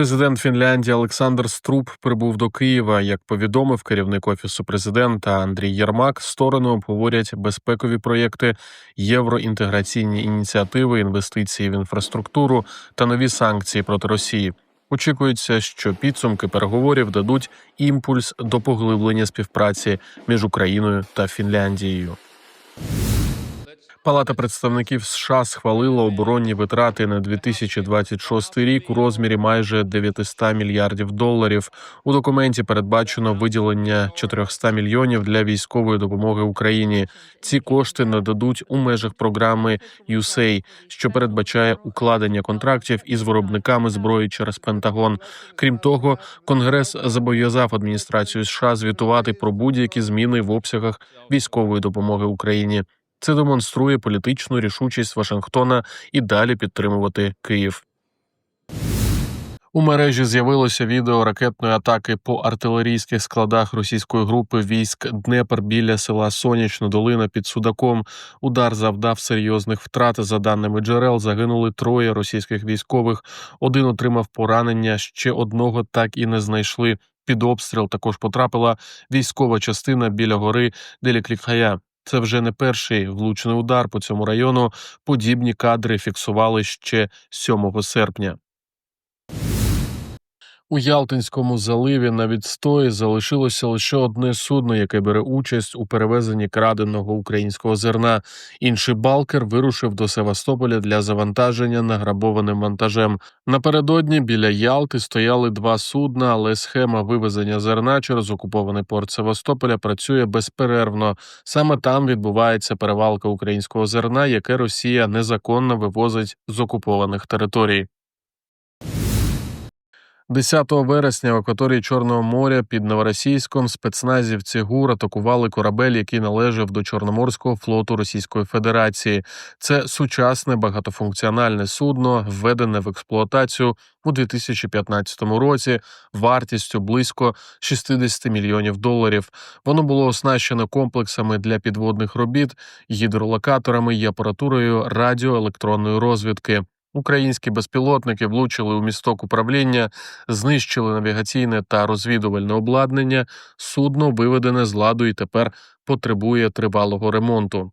Президент Фінляндії Олександр Струп прибув до Києва. Як повідомив керівник офісу президента Андрій Єрмак, сторони обговорять безпекові проєкти, євроінтеграційні ініціативи, інвестиції в інфраструктуру та нові санкції проти Росії. Очікується, що підсумки переговорів дадуть імпульс до поглиблення співпраці між Україною та Фінляндією. Палата представників США схвалила оборонні витрати на 2026 рік у розмірі майже 900 мільярдів доларів. У документі передбачено виділення 400 мільйонів для військової допомоги Україні. Ці кошти нададуть у межах програми USAID, що передбачає укладення контрактів із виробниками зброї через Пентагон. Крім того, Конгрес зобов'язав адміністрацію США звітувати про будь-які зміни в обсягах військової допомоги Україні. Це демонструє політичну рішучість Вашингтона і далі підтримувати Київ. У мережі з'явилося відео ракетної атаки по артилерійських складах російської групи військ Днепр біля села Сонячна Долина під Судаком. Удар завдав серйозних втрат. За даними джерел, загинули троє російських військових. Один отримав поранення, ще одного так і не знайшли. Під обстріл також потрапила військова частина біля гори Деліклікхая. Це вже не перший влучний удар по цьому району. Подібні кадри фіксували ще 7 серпня. У Ялтинському заливі на відстої залишилося лише одне судно, яке бере участь у перевезенні краденого українського зерна. Інший балкер вирушив до Севастополя для завантаження награбованим вантажем. Напередодні біля Ялти стояли два судна, але схема вивезення зерна через окупований порт Севастополя працює безперервно. Саме там відбувається перевалка українського зерна, яке Росія незаконно вивозить з окупованих територій. 10 вересня в акваторії Чорного моря під Новоросійськом спецназівці ГУР атакували корабель, який належав до Чорноморського флоту Російської Федерації. Це сучасне багатофункціональне судно, введене в експлуатацію у 2015 році вартістю близько 60 мільйонів доларів. Воно було оснащено комплексами для підводних робіт, гідролокаторами і апаратурою радіоелектронної розвідки. Українські безпілотники влучили у місток управління, знищили навігаційне та розвідувальне обладнання. Судно виведене з ладу і тепер потребує тривалого ремонту.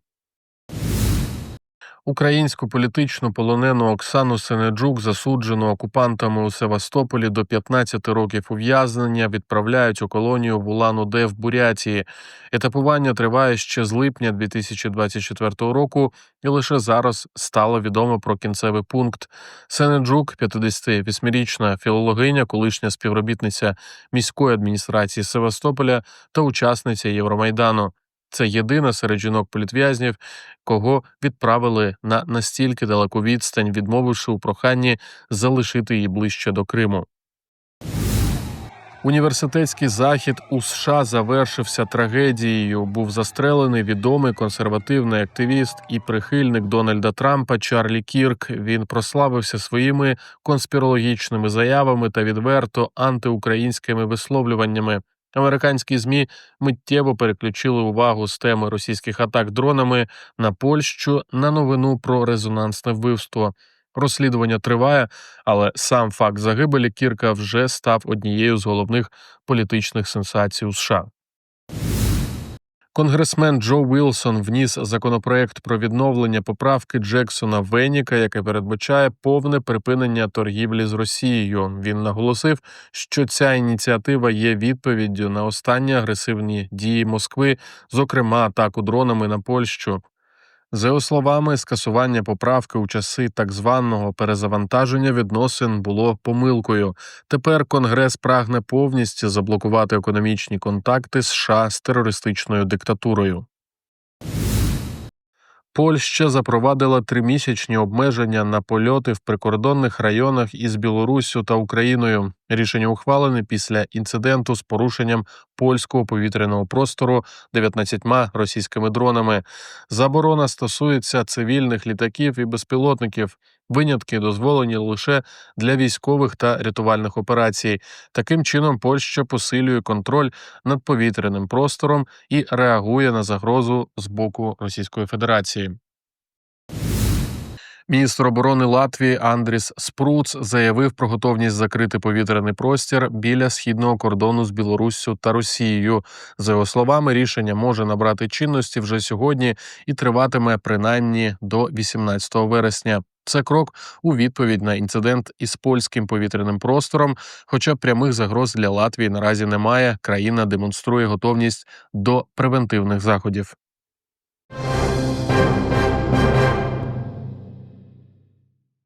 Українську політичну полонену Оксану Сенеджук, засуджену окупантами у Севастополі до 15 років ув'язнення, відправляють у колонію в Улан-Удэ в Бурятії. Етапування триває ще з липня 2024 року, і лише зараз стало відомо про кінцевий пункт. Сенеджук, 58-річна філологиня, колишня співробітниця міської адміністрації Севастополя та учасниця Євромайдану. Це єдина серед жінок політв'язнів, кого відправили на настільки далеку відстань, відмовивши у проханні залишити її ближче до Криму. Університетський захід у США завершився трагедією. Був застрелений відомий консервативний активіст і прихильник Дональда Трампа Чарлі Кірк. Він прославився своїми конспірологічними заявами та відверто антиукраїнськими висловлюваннями. Американські змі миттєво переключили увагу з теми російських атак дронами на Польщу на новину про резонансне вбивство. Розслідування триває, але сам факт загибелі Кірка вже став однією з головних політичних сенсацій у США. Конгресмен Джо Вілсон вніс законопроект про відновлення поправки Джексона Веніка, яке передбачає повне припинення торгівлі з Росією. Він наголосив, що ця ініціатива є відповіддю на останні агресивні дії Москви, зокрема атаку дронами на Польщу. За його словами, скасування поправки у часи так званого перезавантаження відносин було помилкою. Тепер Конгрес прагне повністю заблокувати економічні контакти США з терористичною диктатурою. Польща запровадила тримісячні обмеження на польоти в прикордонних районах із Білоруссю та Україною. Рішення ухвалене після інциденту з порушенням польського повітряного простору 19 російськими дронами. Заборона стосується цивільних літаків і безпілотників. Винятки дозволені лише для військових та рятувальних операцій. Таким чином, Польща посилює контроль над повітряним простором і реагує на загрозу з боку Російської Федерації. Міністр оборони Латвії Андріс Спруц заявив про готовність закрити повітряний простір біля східного кордону з Білоруссю та Росією. За його словами, рішення може набрати чинності вже сьогодні і триватиме принаймні до 18 вересня. Це крок у відповідь на інцидент із польським повітряним простором. Хоча прямих загроз для Латвії наразі немає. Країна демонструє готовність до превентивних заходів.